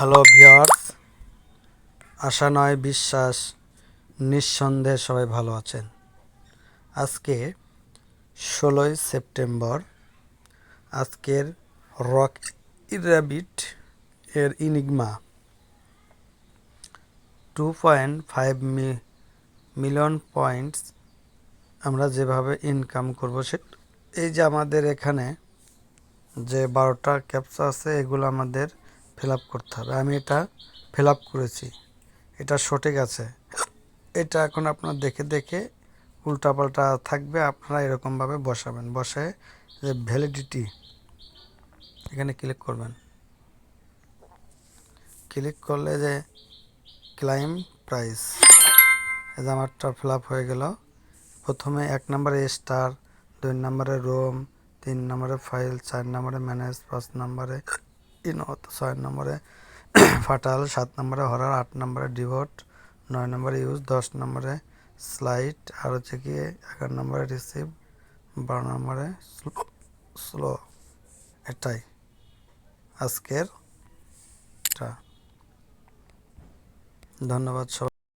Hello viewers আশা নয়, বিশ্বাস, নিঃসন্দেহে সবাই ভালো আছেন। আজকে ষোলোই সেপ্টেম্বর, আজকের রক র্যাবিট এর ইনিগমা। টু পয়েন্ট ফাইভ মি, মিলিয়ন পয়েন্টস আমরা যেভাবে ইনকাম করব সে, এই যে আমাদের এখানে যে বারোটা ক্যাপচা আছে, এগুলো আমাদের ফিল আপ করতে হবে। আমি এটা ফিল আপ করেছি। এটা সঠিক আছে। এটা এখন আপনার দেখে দেখে উল্টাপাল্টা থাকবে, আপনারা এরকমভাবে বসাবেন। বসে যে ভ্যালিডিটি এখানে ক্লিক করবেন। ক্লিক করলে যে ক্লাইম প্রাইস এই যে আমারটা ফিল আপ হয়ে গেল। প্রথমে এক নম্বরে স্টার দুই নম্বরে রোম তিন নম্বরে ফাইল চার নম্বরে ম্যানেজ পাঁচ নম্বরে ইনত ছয় নম্বরে ফাটাল, সাত নম্বরে হরার, আট নম্বরে ডিভট, নয় নম্বরে ইউজ, দশ নম্বরে স্লাইড আর হচ্ছে কি এগারো নম্বরে রিসিভ, বারো নম্বরে স্লো এটাই আজকের ধন্যবাদ সবাই।